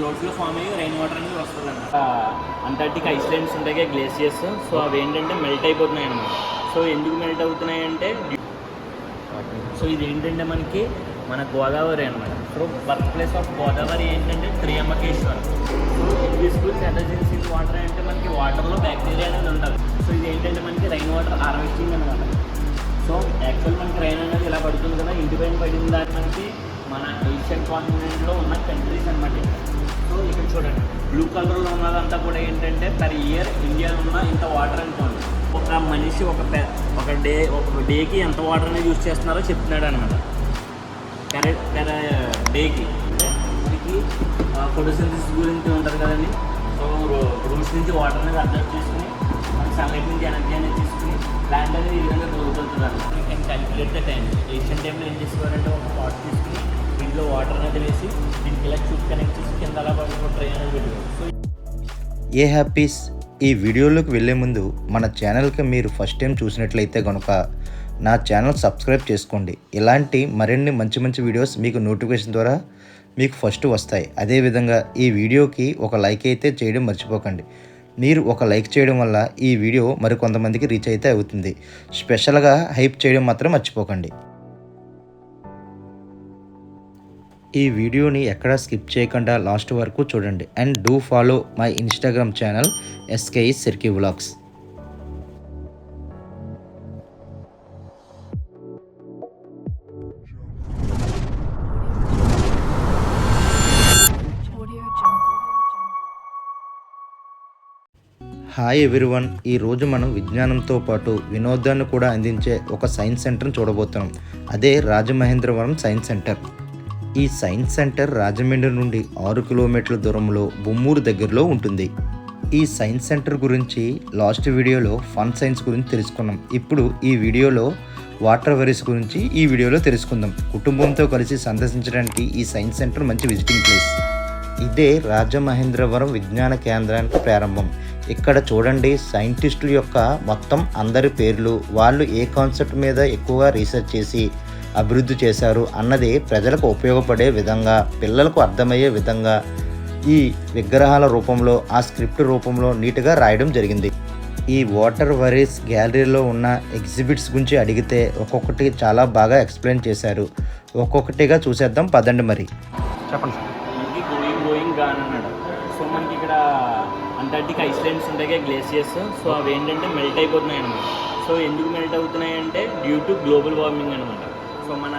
క్లౌడ్స్లో form అయ్యి rain water అనేది వస్తుంది అన్నమాట అంటార్టిక్ ఐస్లాండ్స్ ఉంటాయి గ్లేసియర్స్ సో అవి ఏంటంటే మెల్ట్ అయిపోతున్నాయి అన్నమాట సో ఎందుకు మెల్ట్ అవుతున్నాయి అంటే సో ఇది ఏంటంటే మనకి మన గోదావరి అనమాట so birth place of Godavari ఏంటంటే త్రియమ్మకేశ్వరం సో ఇన్విజిబుల్స్ ఎనర్జెన్సీ వాటర్ అంటే మనకి వాటర్లో బ్యాక్టీరియా అనేది ఉంటుంది సో ఇది ఏంటంటే మనకి రైన్ వాటర్ హార్వెస్టింగ్ అనమాట సో యాక్చువల్ మనకి రైన్ అనేది ఇలా పడుతుంది కదా ఇంటి పైన పడిన దాన్ని మనకి మన ఏషియన్ కాంటినెంట్లో ఉన్న కంట్రీస్ అనమాట. సో ఇక్కడ చూడండి బ్లూ కలర్లో ఉన్నదంతా కూడా ఏంటంటే పర్ ఇయర్ ఇండియాలో ఉన్న ఇంత వాటర్ అనుకోండి. ఒక మనిషి ఒక ఒక డే ఒక డేకి ఎంత వాటర్ అనేది యూజ్ చేస్తున్నారో చెప్తున్నాడు అనమాట పెర్ పెర్ డేకి అంటే మనకి ఫోటోసింథసిస్ గురించి ఉంటుంది కదండి. సో రూట్స్ నుంచి వాటర్ అనేది అబ్జర్వ్ చేసుకుని మనకి సన్లైట్ నుంచి ఎనర్జీ అనేది తీసుకుని ప్లాంట్ అనేది ఈ విధంగా దొరుకుతుంది అనమాట you calculate the time Asian టైంలో ఏం చేసుకోవాలంటే ఒక పాట్ తీసుకుని దీంట్లో వాటర్ అనేది వేసి దీనికి ఇలా చూపు కనెక్ట్ చేసి కింద అలా పడుకుని అనేది వీడియో సో ఏ హ్యాపీస్? ఈ వీడియోలోకి వెళ్ళే ముందు మన ఛానల్కి మీరు ఫస్ట్ టైం చూసినట్లయితే కనుక నా ఛానల్ సబ్స్క్రైబ్ చేసుకోండి. ఇలాంటి మరిన్ని మంచి మంచి వీడియోస్ మీకు నోటిఫికేషన్ ద్వారా మీకు ఫస్ట్ వస్తాయి. అదేవిధంగా ఈ వీడియోకి ఒక లైక్ అయితే చేయడం మర్చిపోకండి. మీరు ఒక లైక్ చేయడం వల్ల ఈ వీడియో మరికొంతమందికి రీచ్ అయితే అవుతుంది. స్పెషల్గా హైప్ చేయడం మాత్రం మర్చిపోకండి. ఈ వీడియోని ఎక్కడ స్కిప్ చేయకుండా లాస్ట్ వరకు చూడండి. And do follow my Instagram channel SKE సిర్కి వ్లాగ్స్. హాయ్ ఎవ్రీవన్ ఈరోజు మనం విజ్ఞానంతో పాటు వినోదాన్ని కూడా అందించే ఒక సైన్స్ సెంటర్ని చూడబోతున్నాం. అదే రాజమహేంద్రవరం సైన్స్ సెంటర్. ఈ సైన్స్ సెంటర్ రాజమండ్రి నుండి ఆరు కిలోమీటర్ల దూరంలో బొమ్మూరు దగ్గరలో ఉంటుంది. ఈ సైన్స్ సెంటర్ గురించి లాస్ట్ వీడియోలో ఫన్ సైన్స్ గురించి తెలుసుకున్నాం. ఇప్పుడు ఈ వీడియోలో వాటర్ వెరీస్ గురించి ఈ వీడియోలో తెలుసుకుందాం. కుటుంబంతో కలిసి సందర్శించడానికి ఈ సైన్స్ సెంటర్ మంచి విజిటింగ్ ప్లేస్. ఇదే రాజమహేంద్రవరం విజ్ఞాన కేంద్రానికి ప్రారంభం. ఇక్కడ చూడండి సైంటిస్టుల యొక్క మొత్తం అందరి పేర్లు. వాళ్ళు ఏ కాన్సెప్ట్ మీద ఎక్కువగా రీసెర్చ్ చేసి అభివృద్ధి చేశారు అన్నది ప్రజలకు ఉపయోగపడే విధంగా పిల్లలకు అర్థమయ్యే విధంగా ఈ విగ్రహాల రూపంలో ఆ స్క్రిప్ట్ రూపంలో నీట్గా రాయడం జరిగింది. ఈ వాటర్ వరీస్ గ్యాలరీలో ఉన్న ఎగ్జిబిట్స్ గురించి అడిగితే ఒక్కొక్కటి చాలా బాగా ఎక్స్ప్లెయిన్ చేశారు. ఒక్కొక్కటిగా చూసేద్దాం పదండి మరి. చెప్పండి సార్. మనకి గోయింగ్ గోయింగ్ గాన్ అన్నాడు. సో మనకి ఇక్కడ అంటార్టిక్ ఐస్లాండ్స్ ఉంటాయి గ్లేసియర్స్ సో అవి ఏంటంటే మెల్ట్ అయిపోతున్నాయి అనమాట సో ఎందుకు మెల్ట్ అవుతున్నాయి అంటే డ్యూ టు గ్లోబల్ వార్మింగ్ అనమాట సో మన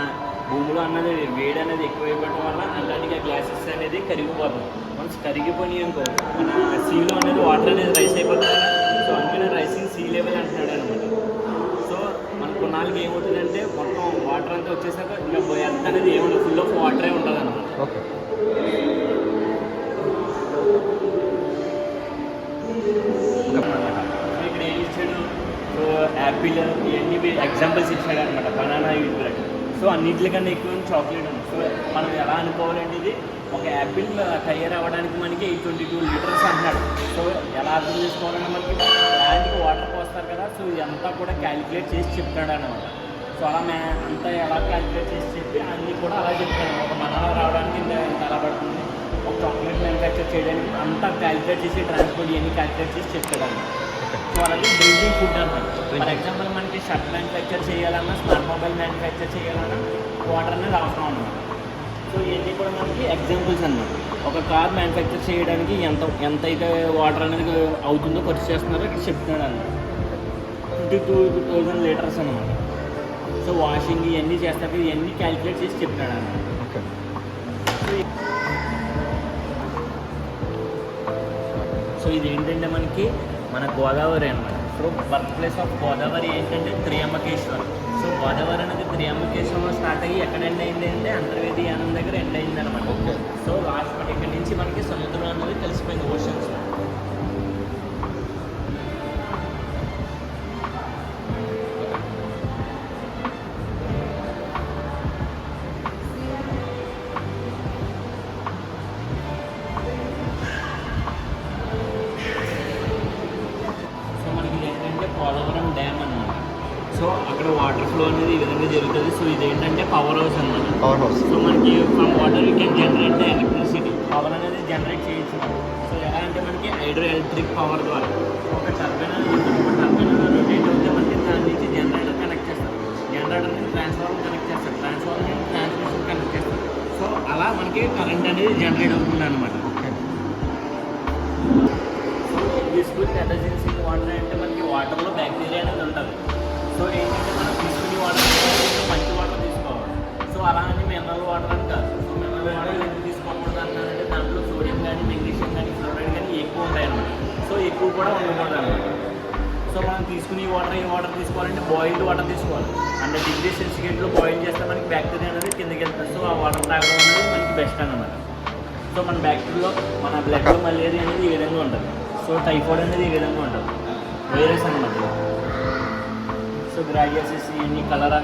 భూమిలో అన్నది వేడి అనేది ఎక్కువైపోవడం వల్ల అంటార్టిక్ గ్లాసెస్ అనేది కరిగిపోతుంది వన్స్ కరిగిపోయి అనుకో మన సీలో అనేది వాటర్ అనేది రైస్ అయిపోతుంది. సో అందుకనే రైసింగ్ సీ లెవెల్ అంటున్నాడు అనమాట. సో మన కొన్నాళ్ళకి ఏమవుతుందంటే మొత్తం వాటర్ అంతా వచ్చేసాక ఇంకా ఎంత అనేది ఏముండదు. ఫుల్ ఆఫ్ వాటరే ఉంటుంది అనమాట ఓకే యాపిల్ ఇవన్నీ ఎగ్జాంపుల్స్ ఇచ్చాడు అనమాట బనానా యూజ్ సో అన్నింటికన్నా ఎక్కువ చాక్లెట్ ఉంది సో మనం ఎలా అనుకోవాలంటే ఇది ఒక యాపిల్ తయారు అవ్వడానికి మనకి ఎయిట్ ట్వంటీ టూ లీటర్స్ అంటున్నాడు. సో ఎలా అర్థం చేసుకోవాలంటే మనకి ల్యాండ్కి వాటర్ పోస్తారు కదా సో ఇదంతా కూడా క్యాలిక్యులేట్ చేసి చెప్తాడు అనమాట సో అలా మే అంతా ఎలా క్యాలిక్యులేట్ చేసి చెప్పి అన్నీ కూడా అలా చెప్తాను ఒక బనానా రావడానికి ఇంత ఎలా పడుతుంది? ఒక చాక్లెట్ మ్యానుఫ్యాక్చర్ చేయడానికి అంతా క్యాలిక్యులేట్ చేసి ట్రాన్స్పోర్ట్ ఇవన్నీ క్యాలిక్యులేట్ చేసి చెప్తాడు అనమాట అలాగే బిల్డింగ్ ఫుడ్ అన్నమాట. ఫర్ ఎగ్జాంపుల్ మనకి షర్ట్ మ్యానుఫ్యాక్చర్ చేయాలన్నా స్మార్ట్ మొబైల్ మ్యానుఫ్యాక్చర్ చేయాలన్నా వాటర్ అనేది అవసరం అన్నమాట. సో ఇవన్నీ కూడా మనకి ఎగ్జాంపుల్స్ అన్నమాట. ఒక కార్ మ్యానుఫ్యాక్చర్ చేయడానికి ఎంత ఎంత అయితే వాటర్ అనేది అవుతుందో ఖర్చు చేస్తున్నారో ఇక్కడ చెప్తున్నాడు అన్నమాట. ఫిఫ్టీ టూ థౌజండ్ లీటర్స్ అనమాట సో వాషింగ్ ఇవన్నీ చేస్తాక ఇవన్నీ క్యాలిక్యులేట్ చేసి చెప్తున్నాడు అన్నమాట. సో ఇది ఏంటంటే మనకి మన గోదావరి అనమాట so birth place of Godavari ఏంటంటే త్రియమ్మకేశ్వరం సో గోదావరి అనేది త్రియమ్మకేశ్వరంలో స్టార్ట్ అయ్యి ఎక్కడ ఎండ్ అయింది అంటే అంతర్వేది యానం దగ్గర ఎండ్ అయింది అనమాట. సో లాస్ట్ మనకి ఇక్కడ నుంచి మనకి సముద్రం అనేది కలిసిపోయింది ఓషన్స్ ఫ్లో అనేది ఈ విధంగా జరుగుతుంది. సో ఇది ఏంటంటే పవర్ హౌస్ అన్నమాట. పవర్ హౌస్ సో మనకి from water you can generate the electricity power అనేది జనరేట్ ఎలక్ట్రిక్ పవర్ ద్వారా. ఒక టర్బైన్ ఒక టర్బైన్ రొటేట్ అవుతే మనకి దాని నుంచి జనరేటర్ కనెక్ట్ చేస్తారు. జనరేటర్ నుంచి ట్రాన్స్ఫార్మర్ కనెక్ట్ చేస్తారు. ట్రాన్స్ఫార్మర్ నుంచి ట్రాన్స్మిషన్ కనెక్ట్ చేస్తారు. సో అలా మనకి కరెంట్ అనేది జనరేట్ అవుతుంది అనమాట ఎమర్జెన్సీ వాటర్ అంటే మనకి వాటర్లో బ్యాక్టీరియా అనేది ఉంటుంది. సో ఏంటంటే మనం వాటర్ కొంచెం మంచి వాటర్ తీసుకోవాలి. సో అలా అని మినరల్ వాటర్ అంటారు సో మినరల్ వాటర్ ఎందుకు తీసుకోకూడదు అంటారంటే దాంట్లో సోడియం కానీ మెగ్నీషియం కానీ ఫ్లోరైడ్ కానీ ఎక్కువ ఉంటాయి అన్నమాట సో ఎక్కువ కూడా ఉండకూడదు అనమాట సో మనం తీసుకునే వాటర్ ఏ వాటర్ తీసుకోవాలంటే బాయిల్డ్ వాటర్ తీసుకోవాలి. అంటే డిగ్రీ సెన్సిగ్రేడ్లో బాయిల్ చేస్తే మనకి బ్యాక్టీరియా అనేది కిందకి వెళ్తుంది. సో ఆ వాటర్ తాగడం అనేది మనకి బెస్ట్ అనమాట సో మన బ్యాక్టీరియాలో మన బ్లడ్లో మలేరియా అనేది ఈ విధంగా ఉంటుంది. సో టైఫాయిడ్ అనేది ఈ విధంగా ఉంటుంది. వైరస్ అనమాట సో గ్రాజియాసిస్ ఇవన్నీ కలరా?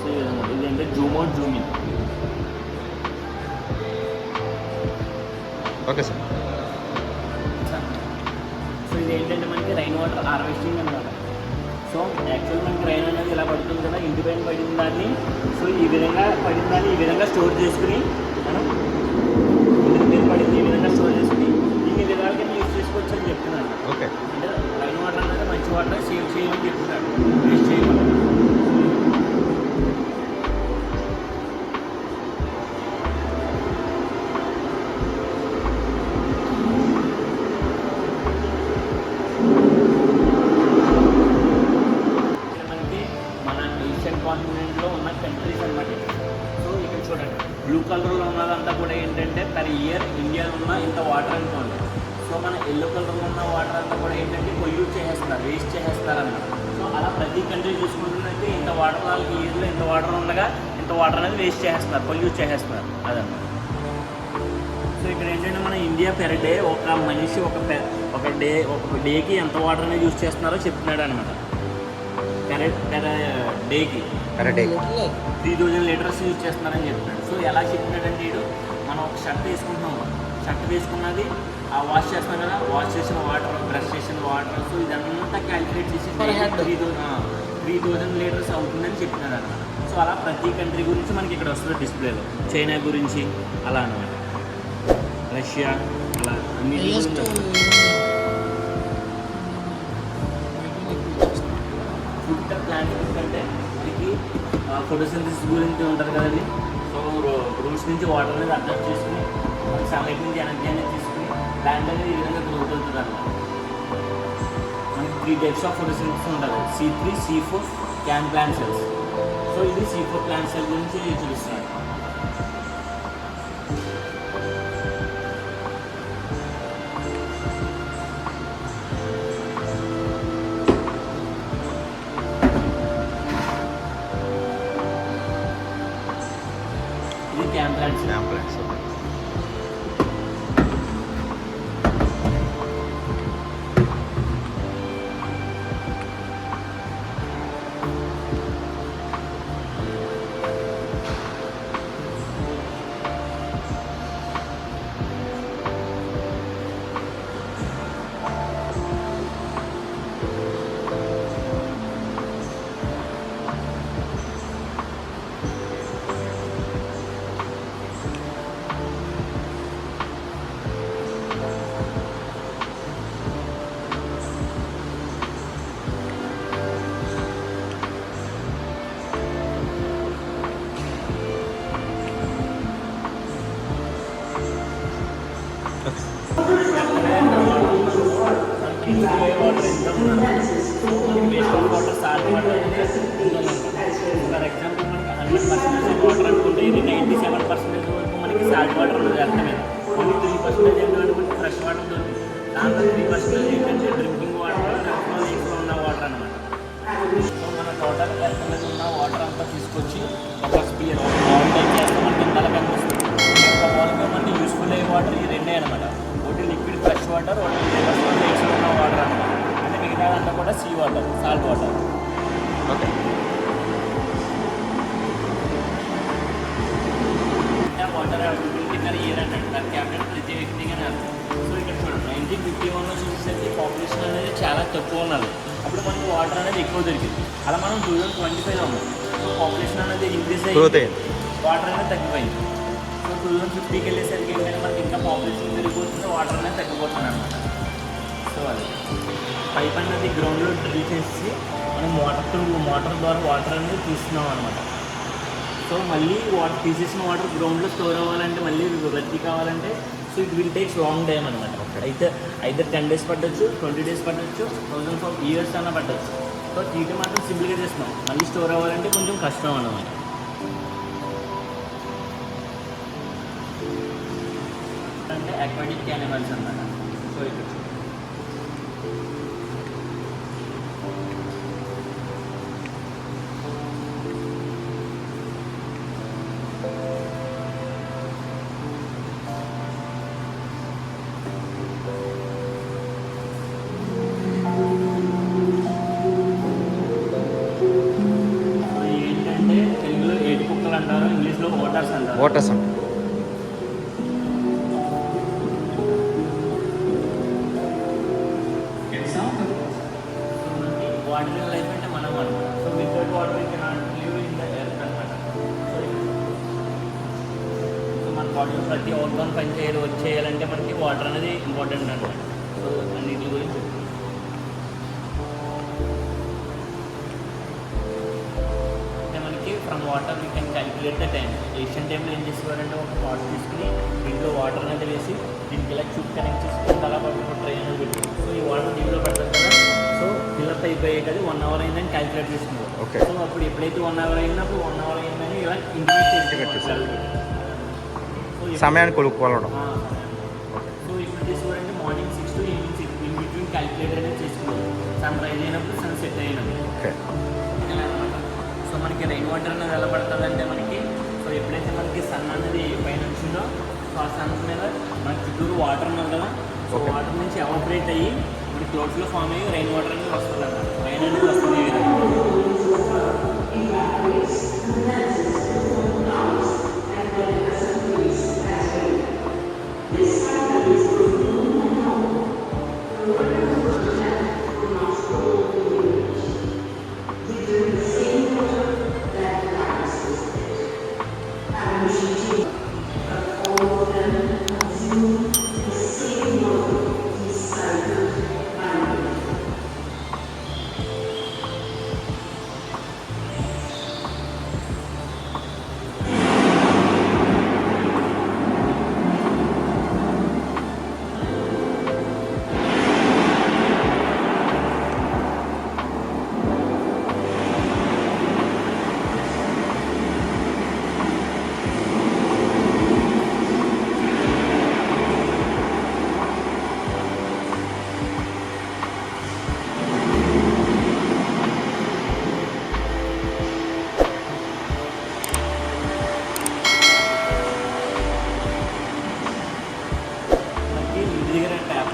సో ఈ విధంగా. ఇది అంటే zoom out zoom in. Okay sir. So ఇది ఏంటంటే మనకి రైన్ వాటర్ హార్వెస్టింగ్ అనమాట సో యాక్చువల్ మనకి రైన్ అనేది ఇలా పడుతుంది కదా ఇంటి పైన పడిన దాన్ని సో ఈ విధంగా పడిన దాన్ని ఈ విధంగా స్టోర్ చేసుకుని మనం ఇంటి మీద పడింది ఈ విధంగా స్టోర్ చేసుకుని ఇన్ని విధాలుగా యూజ్ చేసుకోవచ్చు అని చెప్తున్నాను. ఓకే. అంటే రైన్ వాటర్ అనేది వాటర్ అనేది వేస్ట్ చేసేస్తున్నారు పొల్యూట్ చేసేస్తున్నారు. అదన్నమాట. సో ఇక్కడ ఏంటంటే మన ఇండియా పెర్ డే ఒక మనిషి ఒక పె- ఒక డే ఒక డేకి ఎంత వాటర్ అనేది యూజ్ చేస్తున్నారో చెప్తున్నాడు అనమాట పెర్ పెర్ డేకి correct three thousand litres use చేస్తున్నారని చెప్తున్నాడు. సో ఎలా చెప్పినాడంటే వీడు మనం ఒక షర్ట్ వేసుకుంటున్నాం. షర్ట్ వేసుకున్నది ఆ వాష్ చేస్తాం కదా వాష్ చేసిన వాటర్ బ్రష్ చేసిన వాటర్ సో ఇదంతా క్యాలిక్యులేట్ చేసి. Three thousand three thousand litres అవుతుందని చెప్పినాడు అనమాట సో అలా ప్రతి కంట్రీ గురించి మనకి ఇక్కడ వస్తుంది డిస్ప్లేలో. చైనా గురించి అలా అనమాట రష్యా అలా అన్ని ఫుడ్ ప్లాంట్ అంటే మనకి ఫోటోసింథసిస్ గురించి ఉంటుంది కదండి. సో రూట్స్ నుంచి వాటర్ అనేది అడ్జస్ట్ చేసుకుని సన్లైట్ నుంచి ఎనర్జీ అనేది తీసుకుని ప్లాంట్ అనేది ఈ విధంగా గ్రోత్ అవుతుంది అన్నమాట త్రీ టైప్స్ ఆఫ్ ఫోటోసింథసిస్ ఉంటుంది C three C four can plan cells so ఇది సి ఫోర్ ప్లాన్ సెల్ గురించి చూపిస్తున్నాడు వాటర్ ఉంది అర్థమే కొన్ని త్రీ పర్సెంటేజ్ ఏంటంటే ఫ్రెష్ వాటర్ దాంట్లో త్రీ పర్సెంటేజ్ గ్రోత్ అయింది వాటర్ అనేది తగ్గిపోయింది. సో టూ థౌసండ్ ఫిఫ్టీకి వెళ్ళేసరికి ఏంటంటే మనకి ఇంకా పాపులేషన్ పెరిగిపోతుంది వాటర్ అనేది తగ్గిపోతుంది అనమాట సో అది. పైప్ అనేది గ్రౌండ్లో డ్రిల్ చేసి మనం మోటార్ మోటార్ ద్వారా వాటర్ అనేది తీస్తున్నాం అనమాట సో మళ్ళీ వాటర్ తీసేసిన వాటర్ గ్రౌండ్లో స్టోర్ అవ్వాలంటే మళ్ళీ రద్దీ కావాలంటే so it will takes long time అనమాట అయితే అయితే టెన్ డేస్ పట్టచ్చు ట్వంటీ డేస్ పట్టొచ్చు థౌసండ్ ఫోర్ ఇయర్స్ అన్న పట్టచ్చు. సో తీయటం మాత్రం సింపుల్గా చేస్తున్నాం. మళ్ళీ స్టోర్ అవ్వాలంటే కొంచెం కష్టం అనమాట అక్వాటిక్ యానిమల్స్ అన్నమాట. సో ఇక్కడ చూడండి. తెలుగులో ఏడు కుక్కలు అంటారు ఇంగ్లీష్లో ఓటర్స్ అంటారు. వాటర్ లైఫ్ అంటే మనం అనమాట so without water you cannot live in the earth అనమాట. సో మన బాడీలో ప్రతి ఆర్గాన్ పని చేయాలి వచ్చేయాలంటే మనకి వాటర్ అనేది ఇంపార్టెంట్ అనమాట. సో అన్నిటి గురించి అంటే మనకి from water we can calculate the time Asian టైంలో ఏం చేసేవారంటే ఒక పాట్ తీసుకుని దీంట్లో వాటర్ అనేది వేసి దీనికి ఇలా చూప్ కనెక్ట్ చేసుకుని అలా పట్టుకుని ట్రై అనేది పెట్టి. సో ఈ వాటర్ దీంట్లో పడతారు కదా అయిపోయాయి కదా వన్ అవర్ అయిందని క్యాలిక్యులేట్ చేసుకున్నారు Okay. సో అప్పుడు ఎప్పుడైతే వన్ అవర్ అయిందప్పుడు వన్ అవర్ అయిందని ఇలా ఇంటిమేట్. చేసేవారు సమయాన్ని కొలుక్కోవడం సో ఇప్పుడు చేసేవారంటే morning six to evening six in between calculate అనేది చేసుకున్నారు సన్ రైజ్ అయినప్పుడు సన్ సెట్ అయినప్పుడు. ఓకే సో మనకి రెయిన్ వాటర్ అనేది ఎలా పడుతుంది అంటే మనకి సో ఎప్పుడైతే మనకి సన్ అనేది పైన వచ్చిందో సో ఆ సన్ మీద మనకి చుట్టూరు వాటర్ ఉన్నది కదా సో. వాటర్ నుంచి ఎవాపరేట్ అయ్యి మనకి క్లౌడ్స్లో ఫామ్ అయ్యి రైన్ వాటర్ అనేది వస్తుంది అన్నమాట రైన్ అనేది వస్తుంది.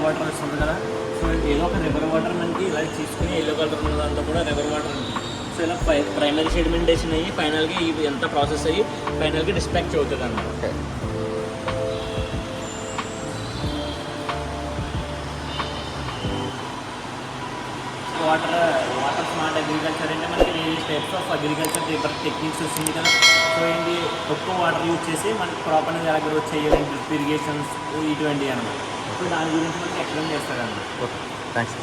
వాటర్ వస్తుంది కదా. సో ఏదో ఒక రివర్ వాటర్ మనకి ఇలా తీసుకుని ఎల్లో కలర్ ఉన్న దాంట్లో కూడా రివర్ వాటర్ ఉంది. సో ఇలా ప్రైమరీ సెడిమెంటేషన్ అయ్యి ఫైనల్గా ఇవి ఎంత ప్రాసెస్ అయ్యి ఫైనల్గా డిస్పాచ్ అవుతుంది అన్నమాట. Okay. Water water smart agriculture అంటే మనకి various types of agriculture paper techniques వస్తుంది కదా. సో ఏంటి? తక్కువ వాటర్ యూజ్ చేసి మనకి అనేది ఎలా గ్రోత్ చేయాలి డ్రిప్ ఇరిగేషన్స్ ఇటువంటివి అనమాట సో దాని గురించి మనకి ఎక్స్ప్లెయిన్ చేస్తారన్నమాట ఓకే. థ్యాంక్స్